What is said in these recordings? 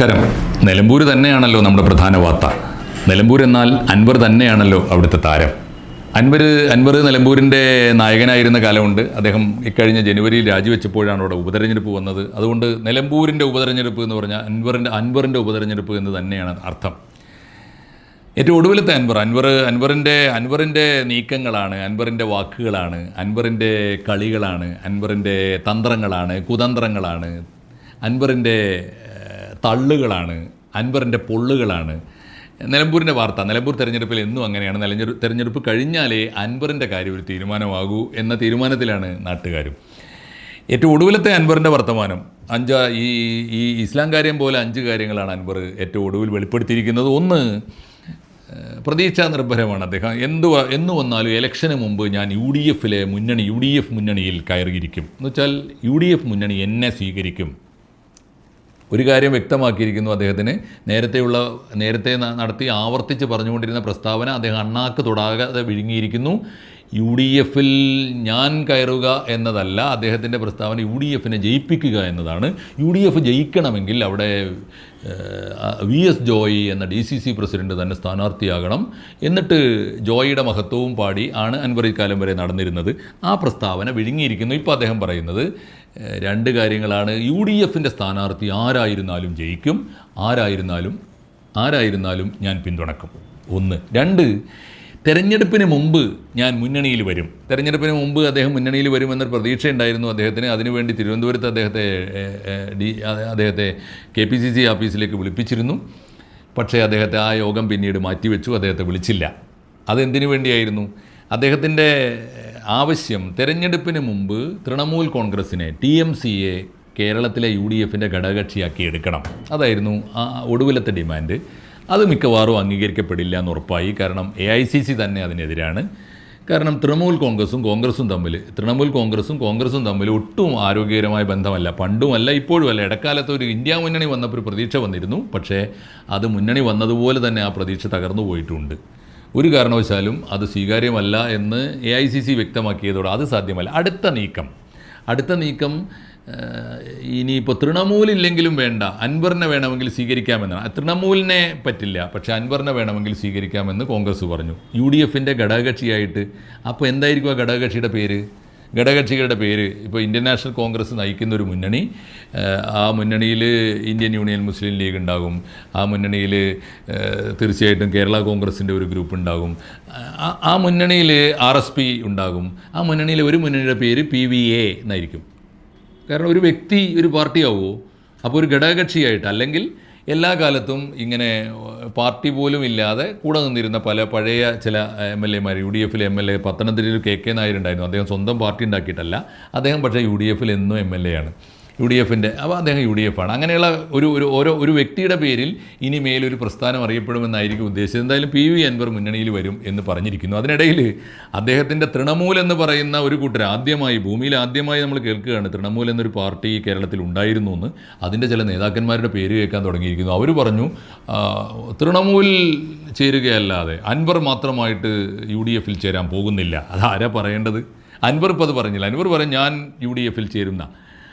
നമസ്കാരം. നിലമ്പൂർ തന്നെയാണല്ലോ നമ്മുടെ പ്രധാന വാർത്ത. നിലമ്പൂർ എന്നാൽ അൻവർ തന്നെയാണല്ലോ അവിടുത്തെ താരം. അൻവർ അൻവർ നിലമ്പൂരിന്റെ നായകനായിരുന്ന കാലമുണ്ട്. അദ്ദേഹം ഇക്കഴിഞ്ഞ ജനുവരിയിൽ രാജിവെച്ചപ്പോഴാണ് അവിടെ ഉപതെരഞ്ഞെടുപ്പ് വന്നത്. അതുകൊണ്ട് നിലമ്പൂരിന്റെ ഉപതെരഞ്ഞെടുപ്പ് എന്ന് പറഞ്ഞാൽ അൻവറിന്റെ അൻവറിന്റെ ഉപതെരഞ്ഞെടുപ്പ് എന്ന് തന്നെയാണ് അർത്ഥം. ഏറ്റവും ഒടുവിലത്തെ അൻവർ അൻവർ അൻവറിന്റെ അൻവറിന്റെ നീക്കങ്ങളാണ് അൻവറിന്റെ വാക്കുകളാണ് അൻവറിന്റെ കളികളാണ് അൻവറിന്റെ തന്ത്രങ്ങളാണ് കുതന്ത്രങ്ങളാണ് അൻവറിന്റെ തള്ളുകളാണ് അൻവറിന്റെ പൊള്ളുകളാണ്. നിലമ്പൂരിന്റെ വാർത്ത നിലമ്പൂർ തെരഞ്ഞെടുപ്പിൽ എന്നും അങ്ങനെയാണ്. നിലഞ്ഞെടു തെരഞ്ഞെടുപ്പ് കഴിഞ്ഞാലേ അൻവറിന്റെ കാര്യം ഒരു തീരുമാനമാകൂ എന്ന തീരുമാനത്തിലാണ് നാട്ടുകാരും. ഏറ്റവും ഒടുവിലത്തെ അൻവറിന്റെ വർത്തമാനം അഞ്ച് ഈ ഈ ഇസ്ലാം കാര്യം പോലെ അഞ്ച് കാര്യങ്ങളാണ് അൻവർ ഏറ്റവും ഒടുവിൽ വെളിപ്പെടുത്തിയിരിക്കുന്നത്. ഒന്ന് പ്രതീക്ഷാ നിർഭരമാണ് അദ്ദേഹം. എന്തു എന്ന് വന്നാലും ഇലക്ഷന് മുമ്പ് ഞാൻ യു ഡി എഫിലെ മുന്നണി യു ഡി എഫ് മുന്നണിയിൽ കയറിയിരിക്കും. എന്ന് വെച്ചാൽ യു ഡി എഫ് മുന്നണി എന്നെ സ്വീകരിക്കും. ഒരു കാര്യം വ്യക്തമാക്കിയിരിക്കുന്നു അദ്ദേഹത്തിന്. നേരത്തെയുള്ള നേരത്തെ നടത്തി ആവർത്തിച്ച് പറഞ്ഞുകൊണ്ടിരുന്ന പ്രസ്താവന അദ്ദേഹം അണ്ണാക്ക് തൊടാതെ വിഴുങ്ങിയിരിക്കുന്നു. യു ഡി എഫിൽ ഞാൻ കയറുക എന്നതല്ല അദ്ദേഹത്തിന്റെ പ്രസ്താവന യു ഡി എഫിനെ ജയിപ്പിക്കുക എന്നതാണ്. യു ഡി എഫ് ജയിക്കണമെങ്കിൽ അവിടെ വി എസ് ജോയി എന്ന ഡി സി സി പ്രസിഡന്റ് തന്നെ സ്ഥാനാർത്ഥിയാകണം. എന്നിട്ട് ജോയിയുടെ മഹത്വവും പാടി ആണ് അൻവർ വരെ നടന്നിരുന്നത്. ആ പ്രസ്താവന വിഴുങ്ങിയിരിക്കുന്നു. ഇപ്പോൾ അദ്ദേഹം പറയുന്നത് രണ്ട് കാര്യങ്ങളാണ്. യു ഡി എഫിന്റെ സ്ഥാനാർത്ഥി ആരായിരുന്നാലും ജയിക്കും. ആരായിരുന്നാലും ആരായിരുന്നാലും ഞാൻ പിന്തുണക്കും. ഒന്ന്. രണ്ട് തെരഞ്ഞെടുപ്പിന് മുമ്പ് ഞാൻ മുന്നണിയിൽ വരും. തെരഞ്ഞെടുപ്പിന് മുമ്പ് അദ്ദേഹം മുന്നണിയിൽ വരുമെന്നൊരു പ്രതീക്ഷയുണ്ടായിരുന്നു അദ്ദേഹത്തിന്. അതിനുവേണ്ടി തിരുവനന്തപുരത്ത് അദ്ദേഹത്തെ ഡി അദ്ദേഹത്തെ കെ പി സി സി ഓഫീസിലേക്ക് വിളിപ്പിച്ചിരുന്നു. പക്ഷേ അദ്ദേഹത്തെ ആ യോഗം പിന്നീട് മാറ്റിവെച്ചു. അദ്ദേഹത്തെ വിളിച്ചില്ല. അതെന്തിനു വേണ്ടിയായിരുന്നു? അദ്ദേഹത്തിന്റെ ആവശ്യം തെരഞ്ഞെടുപ്പിന് മുമ്പ് തൃണമൂൽ കോൺഗ്രസിനെ ടി എം സിയെ കേരളത്തിലെ യു ഡി എഫിന്റെ ഘടകകക്ഷിയാക്കി എടുക്കണം. അതായിരുന്നു ആ ഒടുവിലത്തെ ഡിമാൻഡ്. അത് മിക്കവാറും അംഗീകരിക്കപ്പെടില്ല എന്ന് ഉറപ്പായി. കാരണം എ ഐ സി സി തന്നെ അതിനെതിരാണ്. കാരണം തൃണമൂൽ കോൺഗ്രസും കോൺഗ്രസും തമ്മിൽ തൃണമൂൽ കോൺഗ്രസും കോൺഗ്രസും തമ്മിൽ ഒട്ടും ആരോഗ്യകരമായ ബന്ധമല്ല. പണ്ടുമല്ല ഇപ്പോഴുമല്ല ഇടക്കാലത്ത് ഒരു ഇന്ത്യ മുന്നണി വന്നപ്പോൾ ഒരു പ്രതീക്ഷ വന്നിരുന്നു. പക്ഷേ അത് മുന്നണി വന്നതുപോലെ തന്നെ ആ പ്രതീക്ഷ തകർന്നു പോയിട്ടുണ്ട്. ഒരു കാരണവശാലും അത് സ്വീകാര്യമല്ല എന്ന് എ ഐ സി സി വ്യക്തമാക്കിയതോടെ അത് സാധ്യമല്ല. അടുത്ത നീക്കം. അടുത്ത നീക്കം ഇനിയിപ്പോൾ തൃണമൂലില്ലെങ്കിലും വേണ്ട. അൻവറിനെ വേണമെങ്കിൽ സ്വീകരിക്കാമെന്നാണ്. തൃണമൂലിനെ പറ്റില്ല. പക്ഷേ അൻവറിനെ വേണമെങ്കിൽ സ്വീകരിക്കാമെന്ന് കോൺഗ്രസ് പറഞ്ഞു. യു ഡി എഫിന്റെ ഘടകകക്ഷിയായിട്ട്. അപ്പോൾ എന്തായിരിക്കും ആ ഘടകകക്ഷിയുടെ പേര്? ഘടകകക്ഷികളുടെ പേര്. ഇപ്പോൾ ഇന്ത്യൻ നാഷണൽ കോൺഗ്രസ് നയിക്കുന്ന ഒരു മുന്നണി. ആ മുന്നണിയിൽ ഇന്ത്യൻ യൂണിയൻ മുസ്ലിം ലീഗ് ഉണ്ടാകും. ആ മുന്നണിയിൽ തീർച്ചയായിട്ടും കേരള കോൺഗ്രസിന്റെ ഒരു ഗ്രൂപ്പ് ഉണ്ടാകും. ആ- മുന്നണിയിൽ ആർ എസ് പി ഉണ്ടാകും. ആ മുന്നണിയിൽ ഒരു മുന്നണിയുടെ പേര് പി വി എ എന്നായിരിക്കും. കാരണം ഒരു വ്യക്തി ഒരു പാർട്ടിയാവുമോ അപ്പോൾ ഒരു ഘടകകക്ഷിയായിട്ട് അല്ലെങ്കിൽ എല്ലാ കാലത്തും ഇങ്ങനെ പാർട്ടി പോലും ഇല്ലാതെ കൂടെ നിന്നിരുന്ന പല പഴയ ചില എം എൽ എമാർ യു ഡി എഫിലെ എം എൽ എ പത്തനംതിട്ടയിൽ കെ കെ നായരുണ്ടായിരുന്നു. അദ്ദേഹം സ്വന്തം പാർട്ടി ഉണ്ടാക്കിയിട്ടല്ല. അദ്ദേഹം പക്ഷേ യു ഡി എഫിൽ എന്നും എം എൽ എ ആണ്. യു ഡി എഫിന്റെ. അപ്പോൾ അദ്ദേഹം യു ഡി എഫ് ആണ് അങ്ങനെയുള്ള ഒരു ഒരു ഓരോ ഒരു വ്യക്തിയുടെ പേരിൽ ഇനി മേലൊരു പ്രസ്ഥാനം അറിയപ്പെടുമെന്നായിരിക്കും ഉദ്ദേശിച്ചത്. എന്തായാലും പി വി അൻവർ മുന്നണിയിൽ വരും എന്ന് പറഞ്ഞിരിക്കുന്നു. അതിനിടയിൽ അദ്ദേഹത്തിന്റെ തൃണമൂൽ എന്ന് പറയുന്ന ഒരു കൂട്ടർ ആദ്യമായി ഭൂമിയിൽ ആദ്യമായി നമ്മൾ കേൾക്കുകയാണ് തൃണമൂൽ എന്നൊരു പാർട്ടി കേരളത്തിൽ ഉണ്ടായിരുന്നു എന്ന്. അതിന്റെ ചില നേതാക്കന്മാരുടെ പേര് കേൾക്കാൻ തുടങ്ങിയിരിക്കുന്നു. അവർ പറഞ്ഞു തൃണമൂൽ ചേരുകയല്ലാതെ അൻവർ മാത്രമായിട്ട് യു ഡി എഫിൽ ചേരാൻ പോകുന്നില്ല. അതാരാ പറയേണ്ടത്? അൻവർ ഇപ്പോൾ അത് പറഞ്ഞില്ല. അൻവർ പറയും ഞാൻ യു ഡി എഫിൽ ചേരുന്ന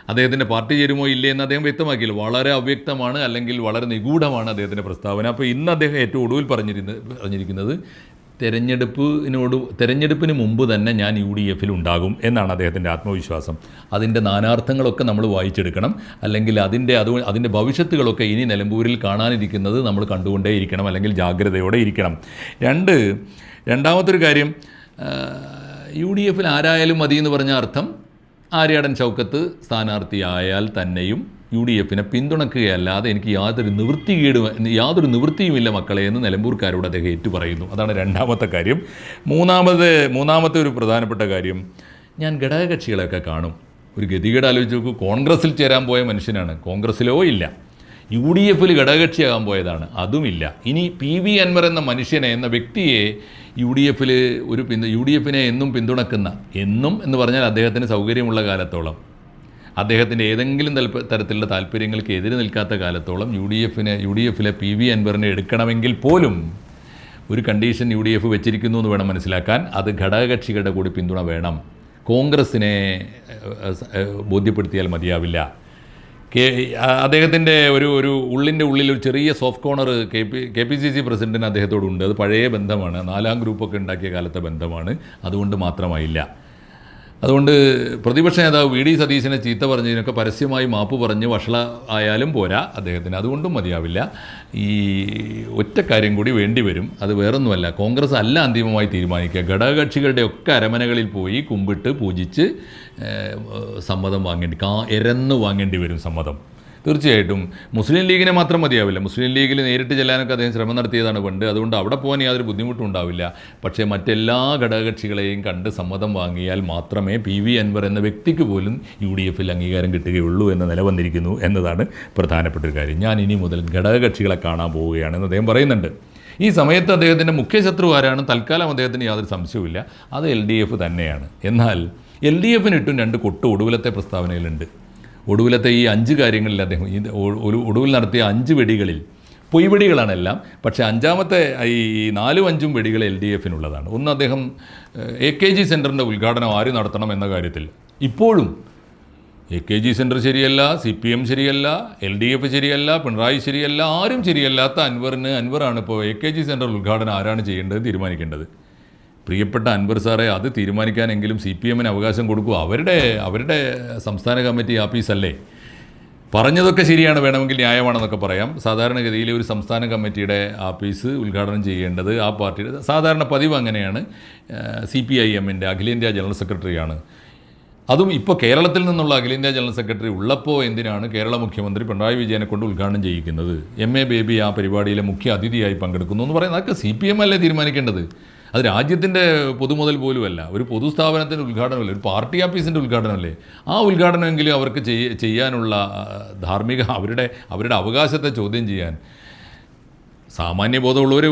അദ്ദേഹത്തിന്റെ പാർട്ടി ചേരുമോ ഇല്ലേ എന്ന് അദ്ദേഹം വ്യക്തമാക്കിയില്ല. വളരെ അവ്യക്തമാണ് അല്ലെങ്കിൽ വളരെ നിഗൂഢമാണ് അദ്ദേഹത്തിന്റെ പ്രസ്താവന. അപ്പോൾ ഇന്ന് അദ്ദേഹം ഏറ്റവും ഒടുവിൽ പറഞ്ഞിരുന്ന പറഞ്ഞിരിക്കുന്നത് തെരഞ്ഞെടുപ്പിനോട് തെരഞ്ഞെടുപ്പിന് മുമ്പ് തന്നെ ഞാൻ യു ഡി എഫിൽ ഉണ്ടാകും എന്നാണ് അദ്ദേഹത്തിന്റെ ആത്മവിശ്വാസം. അതിന്റെ നാനാർത്ഥങ്ങളൊക്കെ നമ്മൾ വായിച്ചെടുക്കണം. അല്ലെങ്കിൽ അതിന്റെ അത് അതിന്റെ ഭവിഷ്യത്തുകളൊക്കെ ഇനി നിലമ്പൂരിൽ കാണാനിരിക്കുന്നത് നമ്മൾ കണ്ടുകൊണ്ടേയിരിക്കണം അല്ലെങ്കിൽ ജാഗ്രതയോടെ ഇരിക്കണം. രണ്ട് രണ്ടാമത്തൊരു കാര്യം യു ഡി എഫിൽ ആരായാലും മതി എന്ന് പറഞ്ഞ അർത്ഥം ആര്യാടൻ ചൗക്കത്ത് സ്ഥാനാർത്ഥിയായാൽ തന്നെയും യു ഡി എഫിനെ പിന്തുണക്കുകയല്ലാതെ എനിക്ക് യാതൊരു നിവൃത്തികേടും യാതൊരു നിവൃത്തിയുമില്ല മക്കളെ എന്ന് നിലമ്പൂർക്കാരോട് അദ്ദേഹം ഏറ്റു പറയുന്നു അതാണ് രണ്ടാമത്തെ കാര്യം. മൂന്നാമത് മൂന്നാമത്തെ ഒരു പ്രധാനപ്പെട്ട കാര്യം ഞാൻ ഘടകകക്ഷികളെയൊക്കെ കാണും. ഒരു ഗതികേട് ആലോചിച്ച് നോക്കൂ കോൺഗ്രസ്സിൽ ചേരാൻ പോയ മനുഷ്യനാണ്. കോൺഗ്രസ്സിലോ ഇല്ല. യു ഡി എഫിൽ ഘടകകക്ഷിയാകാൻ പോയതാണ്. അതുമില്ല. ഇനി പി വി അൻവർ എന്ന മനുഷ്യനെ എന്ന വ്യക്തിയെ യു ഡി എഫിൽ ഒരു പിന്തു യു ഡി എഫിനെ എന്നും പിന്തുണക്കുന്ന എന്നും എന്ന് പറഞ്ഞാൽ അദ്ദേഹത്തിന് സൗകര്യമുള്ള കാലത്തോളം അദ്ദേഹത്തിന്റെ ഏതെങ്കിലും തരത്തിലുള്ള താല്പര്യങ്ങൾക്ക് എതിര് നിൽക്കാത്ത കാലത്തോളം യു ഡി എഫിനെ യു ഡി എഫിലെ പി വി അൻവറിനെ എടുക്കണമെങ്കിൽ പോലും ഒരു കണ്ടീഷൻ യു ഡി എഫ് വെച്ചിരിക്കുന്നു എന്ന് വേണം മനസ്സിലാക്കാൻ. അത് ഘടകകക്ഷികളുടെ കൂടി പിന്തുണ വേണം. കോൺഗ്രസ്സിനെ ബോധ്യപ്പെടുത്തിയാൽ മതിയാവില്ല. കെ അദ്ദേഹത്തിന്റെ ഒരു ഒരു ഉള്ളിന്റെ ഉള്ളിൽ ഒരു ചെറിയ soft corner K P K P C C പ്രസിഡന്റിന് അദ്ദേഹത്തോടുണ്ട്. അത് പഴയ ബന്ധമാണ്. നാലാം ഗ്രൂപ്പൊക്കെ ഉണ്ടാക്കിയ കാലത്തെ ബന്ധമാണ്. അതുകൊണ്ട് മാത്രമായില്ല. അതുകൊണ്ട് പ്രതിപക്ഷ നേതാവ് വി ഡി സതീശനെ ചീത്ത പറഞ്ഞതിനൊക്കെ പരസ്യമായി മാപ്പ് പറഞ്ഞ് വഷള ആയാലും പോരാ അദ്ദേഹത്തിന്. അതുകൊണ്ടും മതിയാവില്ല. ഈ ഒറ്റ കാര്യം കൂടി വേണ്ടി വരും. അത് വേറൊന്നുമല്ല. കോൺഗ്രസ് അല്ല അന്തിമമായി തീരുമാനിക്കുക. ഘടകകക്ഷികളുടെ ഒക്കെ അരമനകളിൽ പോയി കുമ്പിട്ട് പൂജിച്ച് സമ്മതം വാങ്ങേണ്ടി കാ എരന്ന് വാങ്ങേണ്ടി വരും സമ്മതം. തീർച്ചയായിട്ടും. മുസ്ലിം ലീഗിനെ മാത്രം മതിയാവില്ല. മുസ്ലിം ലീഗിൽ നേരിട്ട് ചെല്ലാനൊക്കെ അദ്ദേഹം ശ്രമം നടത്തിയതാണ് പണ്ട്. അതുകൊണ്ട് അവിടെ പോകാൻ യാതൊരു ബുദ്ധിമുട്ടും ഉണ്ടാവില്ല. പക്ഷേ മറ്റെല്ലാ ഘടകകക്ഷികളെയും കണ്ട് സമ്മതം വാങ്ങിയാൽ മാത്രമേ പി വി അൻവർ എന്ന വ്യക്തിക്ക് പോലും യു ഡി എഫിൽ അംഗീകാരം കിട്ടുകയുള്ളൂ എന്ന് നിലവന്നിരിക്കുന്നു എന്നതാണ് പ്രധാനപ്പെട്ട ഒരു കാര്യം. ഞാൻ ഇനി മുതൽ ഘടകകക്ഷികളെ കാണാൻ പോവുകയാണെന്ന് അദ്ദേഹം പറയുന്നുണ്ട്. ഈ സമയത്ത് അദ്ദേഹത്തിന്റെ മുഖ്യ ശത്രു ആരാണ്? തൽക്കാലം അദ്ദേഹത്തിന് യാതൊരു സംശയവുമില്ല. അത് എൽ ഡി എഫ് തന്നെയാണ്. എന്നാൽ എൽ ഡി എഫിനിട്ടും രണ്ട് കൊട്ട് ഒടുവിലത്തെ പ്രസ്താവനയിലുണ്ട്. ഒടുവിലത്തെ ഈ അഞ്ച് കാര്യങ്ങളിൽ അദ്ദേഹം ഈ ഒരു ഒടുവിൽ നടത്തിയ അഞ്ച് വെടികളിൽ പൊയ് വെടികളാണെല്ലാം പക്ഷേ അഞ്ചാമത്തെ ഈ നാലും അഞ്ചും വെടികൾ എൽ ഡി എഫിനുള്ളതാണ്. ഒന്ന് അദ്ദേഹം എ കെ ജി സെന്ററിന്റെ ഉദ്ഘാടനം ആര് നടത്തണം എന്ന കാര്യത്തിൽ. ഇപ്പോഴും എ കെ ജി സെന്റർ ശരിയല്ല സി പി എം ശരിയല്ല എൽ ഡി എഫ് ശരിയല്ല പിണറായി ശരിയല്ല ആരും ശരിയല്ലാത്ത അൻവറിന് അൻവറാണ് ഇപ്പോൾ എ കെ ജി സെന്റർ ഉദ്ഘാടനം ആരാണ് ചെയ്യേണ്ടത് തീരുമാനിക്കേണ്ടത്? പ്രിയപ്പെട്ട അൻവർ സാറെ അത് തീരുമാനിക്കാനെങ്കിലും സി പി എമ്മിന് അവകാശം കൊടുക്കുക അവരുടെ അവരുടെ സംസ്ഥാന കമ്മിറ്റി ആഫീസല്ലേ പറഞ്ഞതൊക്കെ ശരിയാണ് വേണമെങ്കിൽ ന്യായമാണെന്നൊക്കെ പറയാം. സാധാരണഗതിയിൽ ഒരു സംസ്ഥാന കമ്മിറ്റിയുടെ ആഫീസ് ഉദ്ഘാടനം ചെയ്യേണ്ടത് ആ പാർട്ടിയുടെ സാധാരണ പതിവ് അങ്ങനെയാണ്. സി പി ഐ എമ്മിന്റെ അഖിലേന്ത്യാ ജനറൽ സെക്രട്ടറിയാണ്. അതും ഇപ്പോൾ കേരളത്തിൽ നിന്നുള്ള അഖിലേന്ത്യാ ജനറൽ സെക്രട്ടറി ഉള്ളപ്പോൾ എന്തിനാണ് കേരള മുഖ്യമന്ത്രി പിണറായി വിജയനെ കൊണ്ട് ഉദ്ഘാടനം ചെയ്യിക്കുന്നത്? എം എ ബേബി ആ പരിപാടിയിലെ മുഖ്യ അതിഥിയായി പങ്കെടുക്കുന്നു എന്ന് പറയുന്നത് അതൊക്കെ സി പി എം അല്ലേ തീരുമാനിക്കേണ്ടത്? അത് രാജ്യത്തിന്റെ പൊതുമുതൽ പോലുമല്ല. ഒരു പൊതുസ്ഥാപനത്തിന്റെ ഉദ്ഘാടനമല്ലേ? ഒരു പാർട്ടി ഓഫീസിന്റെ ഉദ്ഘാടനമല്ലേ? ആ ഉദ്ഘാടനമെങ്കിലും അവർക്ക് ചെയ്യ ചെയ്യാനുള്ള ധാർമ്മിക അവരുടെ അവരുടെ അവകാശത്തെ ചോദ്യം ചെയ്യാൻ സാമാന്യ ബോധമുള്ളവർ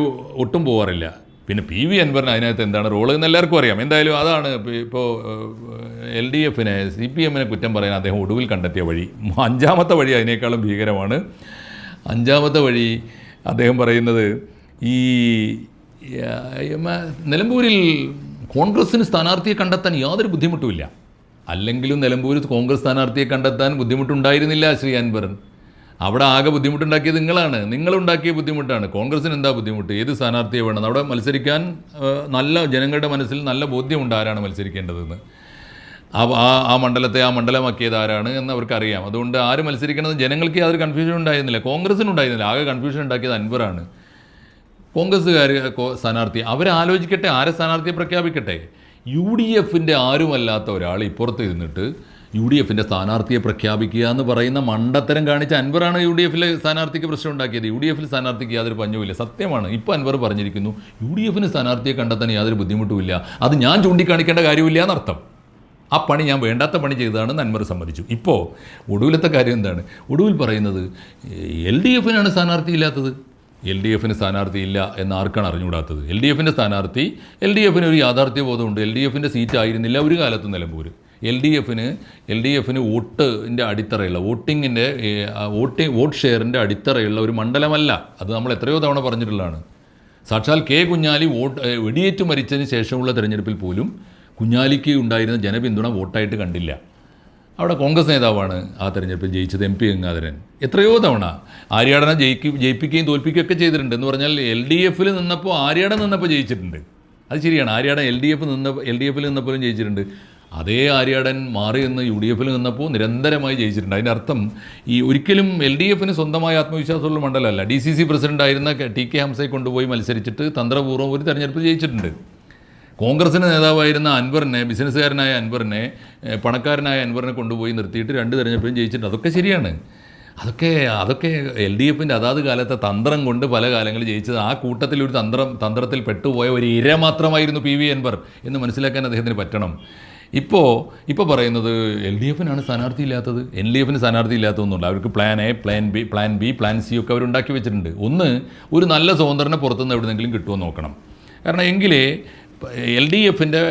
ഒട്ടും പോകാറില്ല പിന്നെ പി വി അൻവറിന് അതിനകത്ത് എന്താണ് റോൾ എന്ന് എല്ലാവർക്കും അറിയാം. എന്തായാലും അതാണ് ഇപ്പോൾ എൽ ഡി എഫിനെ സി പി എമ്മിനെ കുറ്റം പറയാൻ അദ്ദേഹം ഒടുവിൽ കണ്ടെത്തിയ വഴി. അഞ്ചാമത്തെ വഴി അതിനേക്കാളും ഭീകരമാണ്. അഞ്ചാമത്തെ വഴി അദ്ദേഹം പറയുന്നത് ഈ നിലമ്പൂരിൽ കോൺഗ്രസ്സിന് സ്ഥാനാർത്ഥിയെ കണ്ടെത്താൻ യാതൊരു ബുദ്ധിമുട്ടുമില്ല. അല്ലെങ്കിലും നിലമ്പൂർ കോൺഗ്രസ് സ്ഥാനാർത്ഥിയെ കണ്ടെത്താൻ ബുദ്ധിമുട്ടുണ്ടായിരുന്നില്ല ശ്രീ അൻവർ അവിടെ ആകെ ബുദ്ധിമുട്ടുണ്ടാക്കിയത് നിങ്ങളാണ്. നിങ്ങളുണ്ടാക്കിയ ബുദ്ധിമുട്ടാണ്. കോൺഗ്രസിന് എന്താ ബുദ്ധിമുട്ട്? ഏത് സ്ഥാനാർത്ഥിയെ വേണം അവിടെ മത്സരിക്കാൻ നല്ല ജനങ്ങളുടെ മനസ്സിൽ നല്ല ബോധ്യമുണ്ട് ആരാണ് മത്സരിക്കേണ്ടതെന്ന്. ആ ആ മണ്ഡലത്തെ ആ മണ്ഡലമാക്കിയത് ആരാണ് എന്ന് അവർക്കറിയാം. അതുകൊണ്ട് ആര് മത്സരിക്കണമെന്ന് ജനങ്ങൾക്ക് യാതൊരു കൺഫ്യൂഷൻ ഉണ്ടായിരുന്നില്ല. കോൺഗ്രസിനുണ്ടായിരുന്നില്ല ആകെ കൺഫ്യൂഷൻ ഉണ്ടാക്കിയത് അൻവറാണ്. കോൺഗ്രസ്സുകാർ സ്ഥാനാർത്ഥി അവരാലോചിക്കട്ടെ ആരെ സ്ഥാനാർത്ഥിയെ പ്രഖ്യാപിക്കട്ടെ? യു ഡി എഫിന്റെ ആരുമല്ലാത്ത ഒരാൾ ഇപ്പുറത്ത് ഇരുന്നിട്ട് യു ഡി എഫിന്റെ സ്ഥാനാർത്ഥിയെ പ്രഖ്യാപിക്കുക എന്ന് പറയുന്ന മണ്ടത്തരം കാണിച്ച അൻവറാണ് യു ഡി എഫിലെ സ്ഥാനാർത്ഥിക്ക് പ്രശ്നം ഉണ്ടാക്കിയത് യു ഡി എഫിൽ സ്ഥാനാർത്ഥിക്ക് യാതൊരു പഞ്ഞുമില്ല. സത്യമാണ്. ഇപ്പോൾ അൻവർ പറഞ്ഞിരിക്കുന്നു യു ഡി എഫിന് സ്ഥാനാർത്ഥിയെ കണ്ടെത്താൻ യാതൊരു ബുദ്ധിമുട്ടുമില്ല. അത് ഞാൻ ചൂണ്ടിക്കാണിക്കേണ്ട കാര്യമില്ല എന്നർത്ഥം. ആ പണി ഞാൻ വേണ്ടാത്ത പണി ചെയ്തതാണെന്ന് അൻവർ സമ്മതിച്ചു. ഇപ്പോൾ ഒടുവിലത്തെ കാര്യം എന്താണ്? ഒടുവിൽ പറയുന്നത് എൽ ഡി എഫിനാണ് സ്ഥാനാർത്ഥി ഇല്ലാത്തത്. എൽ ഡി എഫിന് സ്ഥാനാർത്ഥി ഇല്ല എന്ന് ആർക്കാണ് അറിഞ്ഞുകൂടാത്തത്? എൽ ഡി എഫിന്റെ സ്ഥാനാർത്ഥി എൽ ഡി എഫിന് ഒരു യാഥാർത്ഥ്യ ബോധമുണ്ട്. എൽ ഡി എഫിന്റെ സീറ്റ് ആയിരുന്നില്ല ഒരു കാലത്തും നിലമ്പൂർ എൽ ഡി എഫിന് എൽ ഡി എഫിന് വോട്ടിന്റെ അടിത്തറയുള്ള വോട്ടിങ്ങിന്റെ വോട്ടിംഗ് വോട്ട് ഷെയറിന്റെ അടിത്തറയുള്ള ഒരു മണ്ഡലമല്ല. അത് നമ്മൾ എത്രയോ തവണ പറഞ്ഞിട്ടുള്ളതാണ്. സാക്ഷാൽ കെ കുഞ്ഞാലി വോട്ട് വെടിയേറ്റ് മരിച്ചതിന് ശേഷമുള്ള തിരഞ്ഞെടുപ്പിൽ പോലും കുഞ്ഞാലിക്ക് ഉണ്ടായിരുന്ന ജനപിന്തുണ വോട്ടായിട്ട് കണ്ടില്ല. അവിടെ കോൺഗ്രസ് നേതാവാണ് ആ തെരഞ്ഞെടുപ്പിൽ ജയിച്ചത് എം പി ഗംഗാധരൻ. എത്രയോ തവണ ആര്യാടനെ ജയിക്കി ജയിപ്പിക്കുകയും തോൽപ്പിക്കുകയും ഒക്കെ ചെയ്തിട്ടുണ്ട്. എന്ന് പറഞ്ഞാൽ എൽ ഡി എഫിൽ നിന്നപ്പോൾ ആര്യാടൻ നിന്നപ്പോൾ ജയിച്ചിട്ടുണ്ട്. അത് ശരിയാണ്. ആര്യാടൻ എൽ ഡി എഫ് നിന്ന എൽ ഡി എഫിൽ നിന്നപ്പോഴും ജയിച്ചിട്ടുണ്ട്. അതേ ആര്യാടൻ മാറി നിന്ന് യു ഡി എഫിൽ നിന്നപ്പോൾ നിരന്തരമായി ജയിച്ചിട്ടുണ്ട്. അതിന്റെ അർത്ഥം ഈ ഒരിക്കലും എൽ ഡി എഫിന് സ്വന്തമായ ആത്മവിശ്വാസമുള്ള മണ്ഡലമല്ല. ഡി സി സി പ്രസിഡന്റ് ആയിരുന്ന ടി കെ ഹംസയെ കൊണ്ടുപോയി മത്സരിച്ചിട്ട് തന്ത്രപൂർവം ഒരു തെരഞ്ഞെടുപ്പ് ജയിച്ചിട്ടുണ്ട്. കോൺഗ്രസിന്റെ നേതാവായിരുന്ന അൻവറിനെ ബിസിനസ്സുകാരനായ അൻവറിനെ പണക്കാരനായ അൻവറിനെ കൊണ്ടുപോയി നിർത്തിയിട്ട് രണ്ട് തിരഞ്ഞെടുപ്പും ജയിച്ചിട്ടുണ്ട്. അതൊക്കെ ശരിയാണ്. അതൊക്കെ അതൊക്കെ എൽ ഡി എഫിന്റെ അതാത് കാലത്തെ തന്ത്രം കൊണ്ട് പല കാലങ്ങളിൽ ജയിച്ചത് ആ കൂട്ടത്തിൽ ഒരു തന്ത്രം തന്ത്രത്തിൽ പെട്ടുപോയ ഒരു ഇര മാത്രമായിരുന്നു പി വി അൻവർ എന്ന് മനസ്സിലാക്കാൻ അദ്ദേഹത്തിന് പറ്റണം. ഇപ്പോൾ ഇപ്പോൾ പറയുന്നത് എൽ ഡി എഫിനാണ് സ്ഥാനാർത്ഥി ഇല്ലാത്തത്. എൽ ഡി എഫിന് സ്ഥാനാർത്ഥി ഇല്ലാത്തതൊന്നുമില്ല. അവർക്ക് plan A plan B plan B plan C ഒക്കെ അവരുണ്ടാക്കി വെച്ചിട്ടുണ്ട്. ഒന്ന് ഒരു നല്ല സ്വതന്ത്രനെ പുറത്തുനിന്ന് എവിടെന്നെങ്കിലും കിട്ടുമോ നോക്കണം. കാരണം എങ്കിലേ എൽ ഡി എഫിന്റെ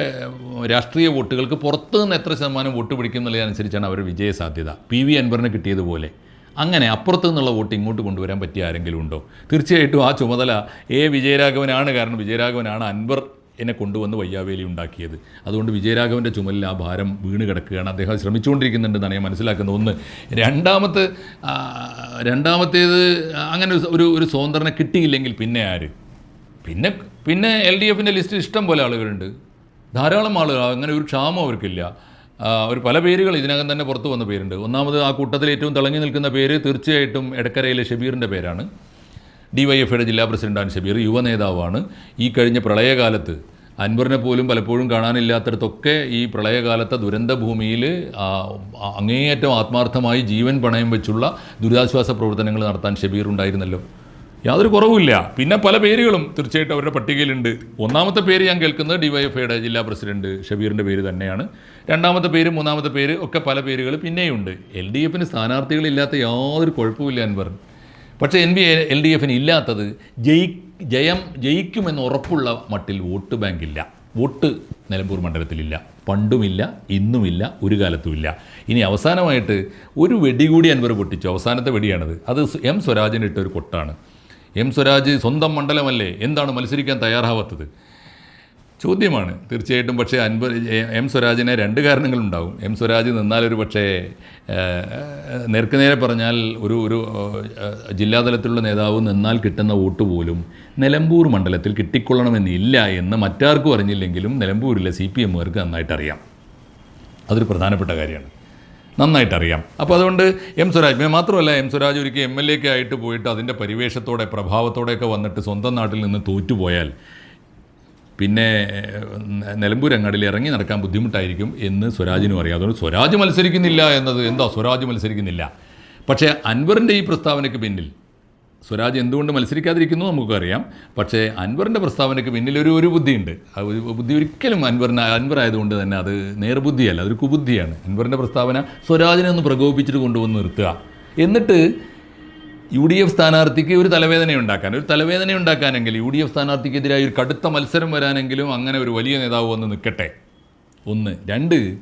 രാഷ്ട്രീയ വോട്ടുകൾക്ക് പുറത്തു നിന്ന് എത്ര ശതമാനം വോട്ട് പിടിക്കും എന്നുള്ളതനുസരിച്ചാണ് അവർ വിജയ സാധ്യത പി വി അൻവറിന് കിട്ടിയതുപോലെ. അങ്ങനെ അപ്പുറത്തു നിന്നുള്ള വോട്ട് ഇങ്ങോട്ട് കൊണ്ടുവരാൻ പറ്റിയ ആരെങ്കിലും ഉണ്ടോ? തീർച്ചയായിട്ടും ആ ചുമതല എ വിജയരാഘവനാണ്. കാരണം വിജയരാഘവനാണ് അൻവർ എന്നെ കൊണ്ടുവന്ന് വയ്യാവേലി ഉണ്ടാക്കിയത്. അതുകൊണ്ട് വിജയരാഘവന്റെ ചുമലിൽ ആ ഭാരം വീണ് കിടക്കുകയാണ്. അദ്ദേഹം ശ്രമിച്ചുകൊണ്ടിരിക്കുന്നുണ്ടെന്നാണ് ഞാൻ മനസ്സിലാക്കുന്നത്. ഒന്ന് രണ്ടാമത്തെ രണ്ടാമത്തേത് അങ്ങനെ ഒരു ഒരു സ്വതന്ത്രനെ കിട്ടിയില്ലെങ്കിൽ പിന്നെ ആര്? പിന്നെ പിന്നെ എൽ ഡി എഫിന്റെ ലിസ്റ്റിൽ ഇഷ്ടം പോലെ ആളുകളുണ്ട്. ധാരാളം ആളുകൾ അങ്ങനെ ഒരു ക്ഷാമം അവർക്കില്ല. ഒരു പല പേരുകൾ ഇതിനകം തന്നെ പുറത്തു വന്ന പേരുണ്ട്. ഒന്നാമത് ആ കൂട്ടത്തിൽ ഏറ്റവും തിളങ്ങി നിൽക്കുന്ന പേര് തീർച്ചയായിട്ടും എടക്കരയിലെ ഷബീറിന്റെ പേരാണ്. ഡി വൈ എഫ് ഐയുടെ ജില്ലാ പ്രസിഡന്റാണ് ഷബീർ യുവ നേതാവാണ്. ഈ കഴിഞ്ഞ പ്രളയകാലത്ത് അൻവറിനെ പോലും പലപ്പോഴും കാണാനില്ലാത്തടത്തൊക്കെ ഈ പ്രളയകാലത്തെ ദുരന്ത ഭൂമിയിൽ അങ്ങേയറ്റം ആത്മാർത്ഥമായി ജീവൻ പണയം വെച്ചുള്ള ദുരിതാശ്വാസ പ്രവർത്തനങ്ങൾ നടത്താൻ ഷബീർ ഉണ്ടായിരുന്നല്ലോ. യാതൊരു കുറവുമില്ല. പിന്നെ പല പേരുകളും തീർച്ചയായിട്ടും അവരുടെ പട്ടികയിലുണ്ട്. ഒന്നാമത്തെ പേര് ഞാൻ കേൾക്കുന്നത് ഡിവൈഎഫ്ഐയുടെ ജില്ലാ പ്രസിഡന്റ് ഷബീറിന്റെ പേര് തന്നെയാണ്. രണ്ടാമത്തെ പേര് മൂന്നാമത്തെ പേര് ഒക്കെ പല പേരുകൾ പിന്നെയുണ്ട്. എൽ ഡി എഫിന് സ്ഥാനാർത്ഥികളില്ലാത്ത യാതൊരു കുഴപ്പമില്ല എന്ന് പറഞ്ഞു പക്ഷേ എൻ ബി എൽ ഡി എഫിന് ഇല്ലാത്തത് ജയി ജയം ജയിക്കുമെന്ന് ഉറപ്പുള്ള മട്ടിൽ വോട്ട് ബാങ്കില്ല. വോട്ട് നിലമ്പൂർ മണ്ഡലത്തിലില്ല. പണ്ടുമില്ല ഇന്നുമില്ല ഒരു കാലത്തുമില്ല. ഇനി അവസാനമായിട്ട് ഒരു വെടി കൂടി അൻവർ പൊട്ടിച്ചു. അവസാനത്തെ വെടിയാണത്. അത് എം സ്വരാജിന് ഇട്ട ഒരു കൊട്ടാണ്. എം സ്വരാജ് സ്വന്തം മണ്ഡലമല്ലേ? എന്താണ് മത്സരിക്കാൻ തയ്യാറാവാത്തത്? ചോദ്യമാണ്. തീർച്ചയായിട്ടും പക്ഷേ അൻപ എം സ്വരാജിനെ രണ്ട് കാരണങ്ങളുണ്ടാവും. എം സ്വരാജ് നിന്നാൽ ഒരു പക്ഷേ നേർക്കുനേരെ പറഞ്ഞാൽ ഒരു ഒരു ജില്ലാതലത്തിലുള്ള നേതാവ് നിന്നാൽ കിട്ടുന്ന വോട്ട് പോലും നിലമ്പൂർ മണ്ഡലത്തിൽ കിട്ടിക്കൊള്ളണമെന്നില്ല എന്ന് മറ്റാർക്കും അറിഞ്ഞില്ലെങ്കിലും നിലമ്പൂരിലെ സി പി എമ്മുകാർക്ക് നന്നായിട്ടറിയാം. അതൊരു പ്രധാനപ്പെട്ട കാര്യമാണ്. നന്നായിട്ട് അറിയാം അപ്പോൾ അതുകൊണ്ട് എം സ്വരാജ് മാത്രമല്ല എം സ്വരാജ് ഒരിക്കൽ എം എൽ എ ഒക്കെ ആയിട്ട് പോയിട്ട് അതിന്റെ പരിവേഷത്തോടെ പ്രഭാവത്തോടെയൊക്കെ വന്നിട്ട് സ്വന്തം നാട്ടിൽ നിന്ന് തോറ്റുപോയാൽ പിന്നെ നിലമ്പൂരങ്ങാടിൽ ഇറങ്ങി നടക്കാൻ ബുദ്ധിമുട്ടായിരിക്കും എന്ന് സ്വരാജിനും അറിയാം. അതുകൊണ്ട് സ്വരാജ് മത്സരിക്കുന്നില്ല എന്നത് എന്താ? സ്വരാജ് മത്സരിക്കുന്നില്ല. പക്ഷേ അൻവറിന്റെ ഈ പ്രസ്താവനയ്ക്ക് പിന്നിൽ സ്വരാജ് എന്തുകൊണ്ട് മത്സരിക്കാതിരിക്കുന്നു നമുക്കറിയാം. പക്ഷേ അൻവറിന്റെ പ്രസ്താവനയ്ക്ക് പിന്നിലൊരു ഒരു ബുദ്ധിയുണ്ട്. ആ ബുദ്ധി ഒരിക്കലും അൻവറിന് അൻവർ ആയതുകൊണ്ട് തന്നെ അത് നേർബുദ്ധിയല്ല അതൊരു കുബുദ്ധിയാണ്. അൻവറിന്റെ പ്രസ്താവന സ്വരാജിനെ ഒന്ന് പ്രകോപിച്ചിട്ട് കൊണ്ടുവന്ന് നിർത്തുക. എന്നിട്ട് യു ഡി എഫ് സ്ഥാനാർത്ഥിക്ക് ഒരു തലവേദന ഉണ്ടാക്കാൻ ഒരു തലവേദന ഉണ്ടാക്കാനെങ്കിൽ യു ഡി എഫ് സ്ഥാനാർത്ഥിക്കെതിരായി ഒരു കടുത്ത മത്സരം വരാനെങ്കിലും അങ്ങനെ ഒരു വലിയ നേതാവ് വന്ന് നിൽക്കട്ടെ. ഒന്ന്. രണ്ട്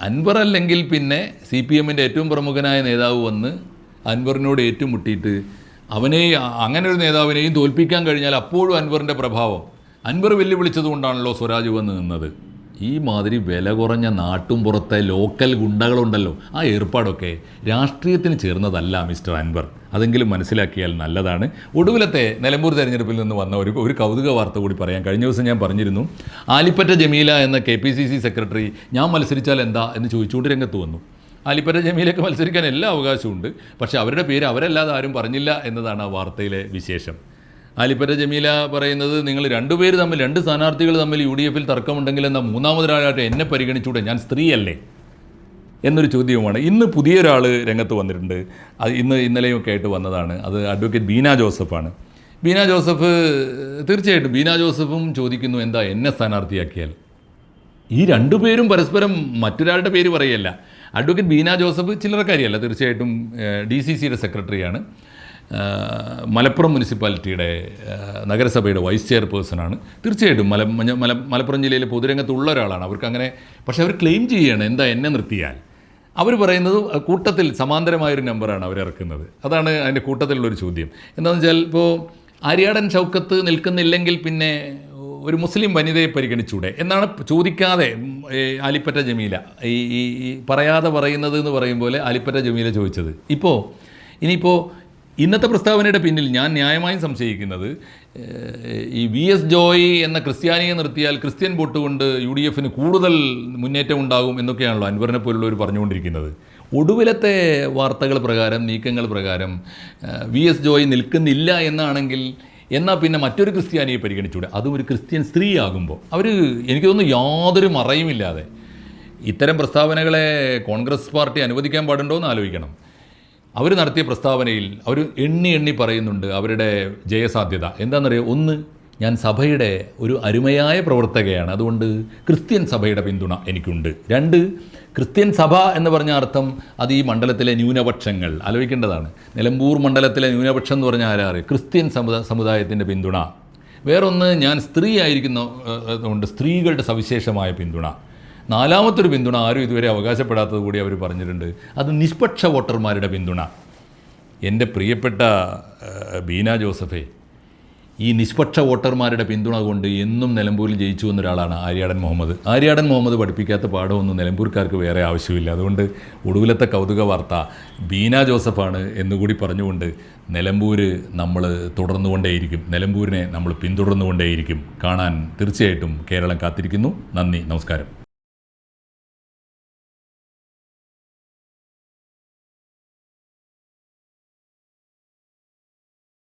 അൻവർ അല്ലെങ്കിൽ പിന്നെ സി പി എമ്മിന്റെ ഏറ്റവും പ്രമുഖനായ നേതാവ് വന്ന് അൻവറിനോട് ഏറ്റുമുട്ടിയിട്ട് അവനെ അങ്ങനെ ഒരു നേതാവിനെയും തോൽപ്പിക്കാൻ കഴിഞ്ഞാൽ അപ്പോഴും അൻവറിന്റെ പ്രഭാവം. അൻവർ വെല്ലുവിളിച്ചത് കൊണ്ടാണല്ലോ സ്വരാജ് വന്ന് നിന്നത്. ഈ മാതിരി വില കുറഞ്ഞ നാട്ടും പുറത്തെ ലോക്കൽ ഗുണ്ടകളുണ്ടല്ലോ ആ ഏർപ്പാടൊക്കെ രാഷ്ട്രീയത്തിന് ചേർന്നതല്ല മിസ്റ്റർ അൻവർ. അതെങ്കിലും മനസ്സിലാക്കിയാൽ നല്ലതാണ്. ഒടുവിലത്തെ നിലമ്പൂർ തെരഞ്ഞെടുപ്പിൽ നിന്ന് വന്ന ഒരു ഒരു കൗതുക വാർത്ത കൂടി പറയാം. കഴിഞ്ഞ ദിവസം ഞാൻ പറഞ്ഞിരുന്നു ആലിപ്പറ്റ ജമീല എന്ന കെ സെക്രട്ടറി ഞാൻ മത്സരിച്ചാൽ എന്താ? എന്ന് ചോദിച്ചുകൊണ്ട് രംഗത്ത് വന്നു. ആലിപ്പറ്റ ജമീലൊക്കെ മത്സരിക്കാൻ എല്ലാ അവകാശമുണ്ട് പക്ഷേ അവരുടെ പേര് അവരല്ലാതെ ആരും പറഞ്ഞില്ല എന്നതാണ് ആ വാർത്തയിലെ വിശേഷം. ആലിപ്പറ്റ ജമീല പറയുന്നത് നിങ്ങൾ രണ്ടുപേര് തമ്മിൽ രണ്ട് സ്ഥാനാർത്ഥികൾ തമ്മിൽ യു ഡി എഫിൽ തർക്കമുണ്ടെങ്കിൽ എന്നാൽ മൂന്നാമതൊരാളായിട്ട് എന്നെ പരിഗണിച്ചൂടെ? ഞാൻ സ്ത്രീയല്ലേ? എന്നൊരു ചോദ്യവുമാണ്. ഇന്ന് പുതിയൊരാൾ രംഗത്ത് വന്നിട്ടുണ്ട്. അത് ഇന്ന് ഇന്നലെയൊക്കെ ആയിട്ട് വന്നതാണ്. അത് അഡ്വക്കേറ്റ് ബീന ജോസഫാണ്. ബീന ജോസഫ് തീർച്ചയായിട്ടും ബീന ജോസഫും ചോദിക്കുന്നു എന്താ എന്നെ സ്ഥാനാർത്ഥിയാക്കിയാൽ? ഈ രണ്ടുപേരും പരസ്പരം മറ്റൊരാളുടെ പേര് പറയല്ല. അഡ്വക്കേറ്റ് ബീന ജോസഫ് ചില്ലറക്കാരിയല്ല തീർച്ചയായിട്ടും ഡി സി സിയുടെ സെക്രട്ടറിയാണ്. മലപ്പുറം മുനിസിപ്പാലിറ്റിയുടെ നഗരസഭയുടെ വൈസ് ചെയർപേഴ്സണാണ് തീർച്ചയായിട്ടും മല മല മലപ്പുറം ജില്ലയിലെ പൊതുരംഗത്തുള്ള ഒരാളാണ്. അവർക്ക് അങ്ങനെ പക്ഷേ അവർ ക്ലെയിം ചെയ്യുകയാണ് എന്താ എന്നെ നിർത്തിയാൽ. അവർ പറയുന്നത് കൂട്ടത്തിൽ സമാന്തരമായൊരു നമ്പറാണ് അവർ ഇറക്കുന്നത്. അതാണ് അതിന്റെ കൂട്ടത്തിലുള്ളൊരു ചോദ്യം. എന്താണെന്ന് വെച്ചാൽ ഇപ്പോൾ ആര്യാടൻ ചൗക്കത്ത് നിൽക്കുന്നില്ലെങ്കിൽ പിന്നെ ഒരു മുസ്ലിം വനിതയെ പരിഗണിച്ചൂടെ? എന്നാണ് ചോദിക്കാതെ ആലിപ്പറ്റ ജമീല. ഈ ഈ പറയാതെ പറയുന്നത് എന്ന് പറയും പോലെ ആലിപ്പറ്റ ജമീല ചോദിച്ചത്. ഇപ്പോൾ ഇനിയിപ്പോൾ ഇന്നത്തെ പ്രസ്താവനയുടെ പിന്നിൽ ഞാൻ ന്യായമായും സംശയിക്കുന്നത് ഈ വി എസ് ജോയ് എന്ന ക്രിസ്ത്യാനിയെ നിർത്തിയാൽ ക്രിസ്ത്യൻ വോട്ട് കൊണ്ട് യു ഡി എഫിന് കൂടുതൽ മുന്നേറ്റം ഉണ്ടാകും എന്നൊക്കെയാണല്ലോ അൻവറിനെ പോലുള്ളവർ പറഞ്ഞുകൊണ്ടിരിക്കുന്നത്. ഒടുവിലത്തെ വാർത്തകൾ പ്രകാരം നീക്കങ്ങൾ പ്രകാരം വി എസ് ജോയ് നിൽക്കുന്നില്ല എന്നാണെങ്കിൽ എന്നാൽ പിന്നെ മറ്റൊരു ക്രിസ്ത്യാനിയെ പരിഗണിച്ചുകൂടെ അതും ഒരു ക്രിസ്ത്യൻ സ്ത്രീയാകുമ്പോൾ. അവർ എനിക്ക് തോന്നുന്നു യാതൊരു മറയുമില്ലാതെ ഇത്തരം പ്രസ്താവനകളെ കോൺഗ്രസ് പാർട്ടി അനുവദിക്കാൻ പാടുണ്ടോ എന്ന് ആലോചിക്കണം. അവർ നടത്തിയ പ്രസ്താവനയിൽ അവർ എണ്ണി എണ്ണി പറയുന്നുണ്ട് അവരുടെ ജയസാധ്യത. എന്താണെന്നറിയോ? ഒന്ന് ഞാൻ സഭയുടെ ഒരു അരുമയായ പ്രവർത്തകയാണ്. അതുകൊണ്ട് ക്രിസ്ത്യൻ സഭയുടെ പിന്തുണ എനിക്കുണ്ട്. രണ്ട് ക്രിസ്ത്യൻ സഭ എന്ന് പറഞ്ഞ അർത്ഥം അത് ഈ മണ്ഡലത്തിലെ ന്യൂനപക്ഷങ്ങൾ. ആലോചിക്കേണ്ടതാണ്. നിലമ്പൂർ മണ്ഡലത്തിലെ ന്യൂനപക്ഷം എന്ന് പറഞ്ഞാൽ ആരാറ് ക്രിസ്ത്യൻ സമുദായ സമുദായത്തിന്റെ പിന്തുണ. വേറൊന്ന് ഞാൻ സ്ത്രീ ആയിരിക്കുന്ന കൊണ്ട് സ്ത്രീകളുടെ സവിശേഷമായ പിന്തുണ. നാലാമത്തൊരു പിന്തുണ ആരും ഇതുവരെ അവകാശപ്പെടാത്തത് കൂടി അവർ പറഞ്ഞിട്ടുണ്ട്. അത് നിഷ്പക്ഷ വോട്ടർമാരുടെ പിന്തുണ. എന്റെ പ്രിയപ്പെട്ട ബീന ജോസഫേ ഈ നിഷ്പക്ഷ വോട്ടർമാരുടെ പിന്തുണ കൊണ്ട് എന്നും നിലമ്പൂരിൽ ജയിച്ചു വന്ന ഒരാളാണ് ആര്യാടൻ മുഹമ്മദ്. ആര്യാടൻ മുഹമ്മദ് പഠിപ്പിക്കാത്ത പാഠമൊന്നും നിലമ്പൂർക്കാർക്ക് വേറെ ആവശ്യമില്ല. അതുകൊണ്ട് ഒടുവിലത്തെ കൗതുക വാർത്ത ബീന ജോസഫാണ് എന്നുകൂടി പറഞ്ഞുകൊണ്ട് നിലമ്പൂർ നമ്മൾ തുടർന്നുകൊണ്ടേയിരിക്കും. നിലമ്പൂരിനെ നമ്മൾ പിന്തുടർന്നുകൊണ്ടേയിരിക്കും. കാണാൻ തീർച്ചയായിട്ടും കേരളം കാത്തിരിക്കുന്നു. നന്ദി നമസ്കാരം.